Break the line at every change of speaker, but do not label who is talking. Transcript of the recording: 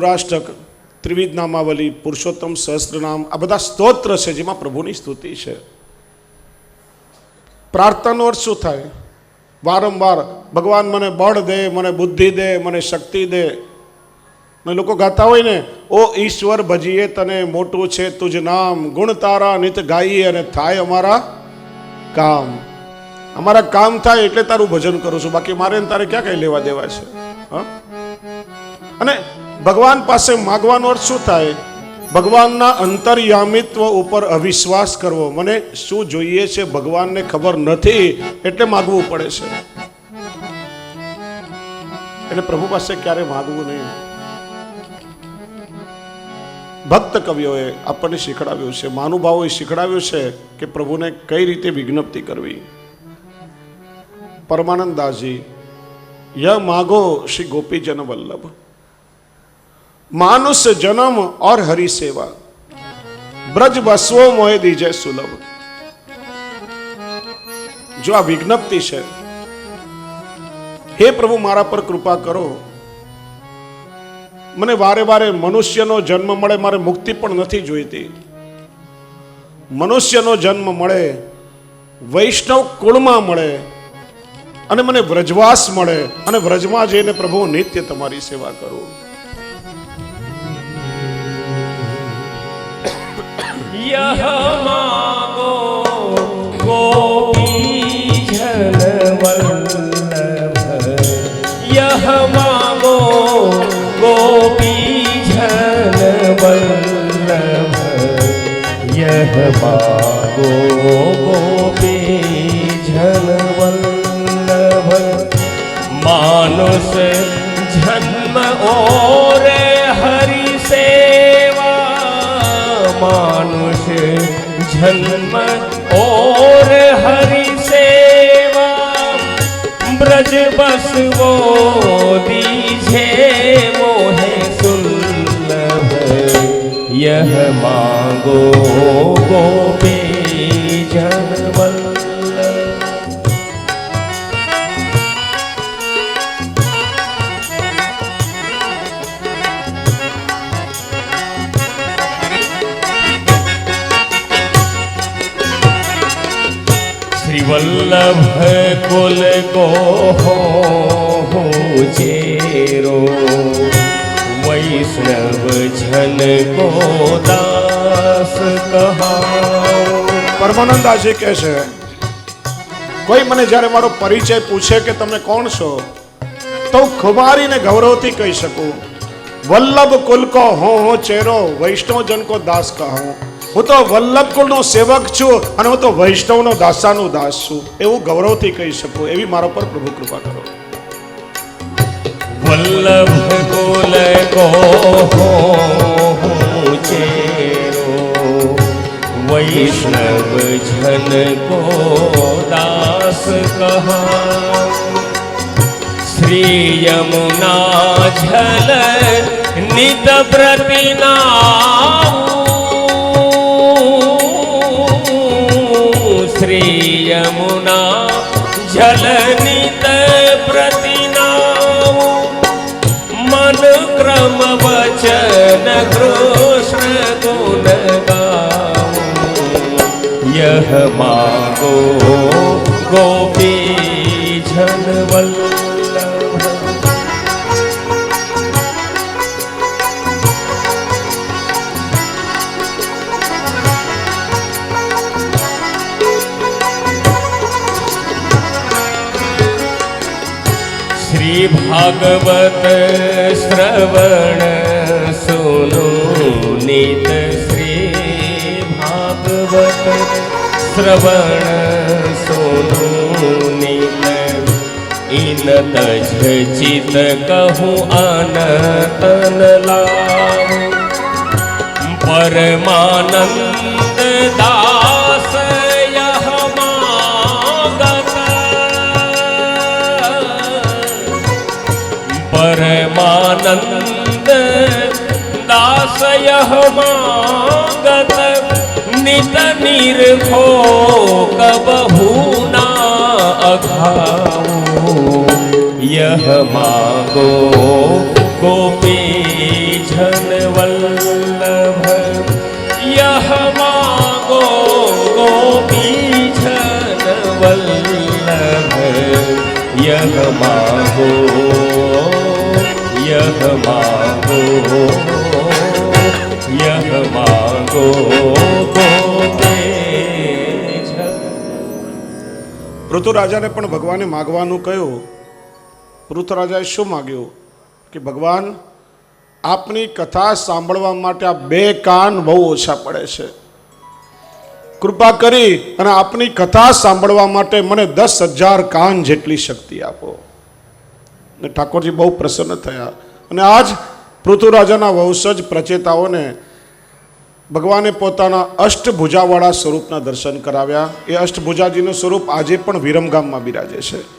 રાષ્ટ્રક ત્રિવિધ નામાવલી, પુરુષોત્તમ સહસ્ત્રનામ આ બધા સ્તોત્ર છે જેમાં પ્રભુની સ્તુતિ છે. પ્રાર્થનાનો અર્થ શું થાય? વારંવાર ભગવાન મને બળ દે, મને બુદ્ધિ દે, મને શક્તિ દે. ને લોકો ગાતા હોય ને, ઓ ઈશ્વર ભજીએ તને મોટું છે તુજ નામ, ગુણ તારા નિત ગાઈએ અને થાય અમારા કામ. અમારા કામ થાય એટલે તારું ભજન કરું છું. બાકી મારે તારે ક્યાં કઈ લેવા દેવા છે? હા? અને ભગવાન પાસે માગવાનો અર્થ શું થાય? ભગવાનના અંતર્યામિત્વ ઉપર અવિશ્વાસ કરવો. મને શું જોઈએ છે ભગવાનને ખબર નથી, એટલે માગવું પડે છે. એટલે પ્રભુ પાસે ક્યારે માગવું નહીં? ભક્ત કવિઓએ આપણને શીખડાવ્યું છે, મહાનુભાવોએ શીખડાવ્યું છે કે પ્રભુને કઈ રીતે વિજ્ઞપ્તિ કરવી. પરમાનંદદાસી ય માગો શ્રી ગોપીજન વલ્લભ. मानुष जन्म और हरि सेवा ब्रज बसवो मोहे दीजे सुलभ જો આ વિજ્ઞપ્તિ છે હે પ્રભુ મારા પર કૃપા કરો મને વારે વારે મનુષ્યનો જન્મ મળે મારે મુક્તિ પણ નથી જોઈતી મનુષ્યનો જન્મ મળે વૈષ્ણવ કુળમાં મળે અને મને વ્રજવાસ મળે અને વ્રજમાં જઈને પ્રભુ નિત્ય તમારી સેવા કરું
માગો ગોપી જનવલ્લભ માનુષ જન્મ ઓરે માનુષ જન્મ ઓર હરિ સેવા બ્રજ બસવો દીજે મોહે સુલ્લભ યહ માંગો ગોપે વલ્લભ કુલ કો હો ચેરો? વૈષ્ણવ જન કો દાસ
કહા પરમાનંદાજી કહે છે, કોઈ મને જ્યારે મારો પરિચય પૂછે કે તમે કોણ છો, તો હું ખુમારીને ગૌરવથી કહી શકું. વલ્લભ કુલ કો હો હો ચેરો વૈષ્ણવજન કો દાસ કહો હું તો વલ્લભ કુર્ નો સેવક છું અને હું તો વૈષ્ણવનો દાસાનો દાસ છું. એવું ગૌરવથી કહી શકું, એવી મારા પર પ્રભુ કૃપા કરો.
વલ્લભ કુલ કો વૈષ્ણવ જન કો દાસ કહા. શ્રી યમુના જલ, નિત પ્રતિના શ્રી યમુના જલનિત પ્રતિનાવું મન ક્રમ વચન કૃષ્ણ ગુણ ગાવું યહ ગોપી જનવલ્લ श्री भागवत श्रवण सुनो नित श्री भागवत श्रवण सुनो नित इन तज चित कहूँ अनतन लाऊं परमानंद परमानंद दास यह मागत नित निर्भो कबहू ना अघाओ यह मागो गोपी झन वल्लभ यह मागो गोपी झन वल्लभ यह मागो यह मागो यह मागो गोपी झन
ઋતુરાજાને પણ ભગવાને માગવાનું કહ્યું ઋતુરાજાએ શું માગ્યું કે ભગવાન આપની કથા સાંભળવા માટે આ બે કાન બહુ ઓછા પડે છે કૃપા કરી અને આપની કથા સાંભળવા માટે મને દસ હજાર કાન જેટલી શક્તિ આપો ને ઠાકોરજી બહુ પ્રસન્ન થયા. અને આ જ પૃથુરાજાના વંશજ પ્રચેતાઓને ભગવાને પોતાના અષ્ટભુજાવાળા સ્વરૂપના દર્શન કરાવ્યા. એ અષ્ટભુજાજીનું સ્વરૂપ આજે પણ વિરમગામમાં બિરાજે છે.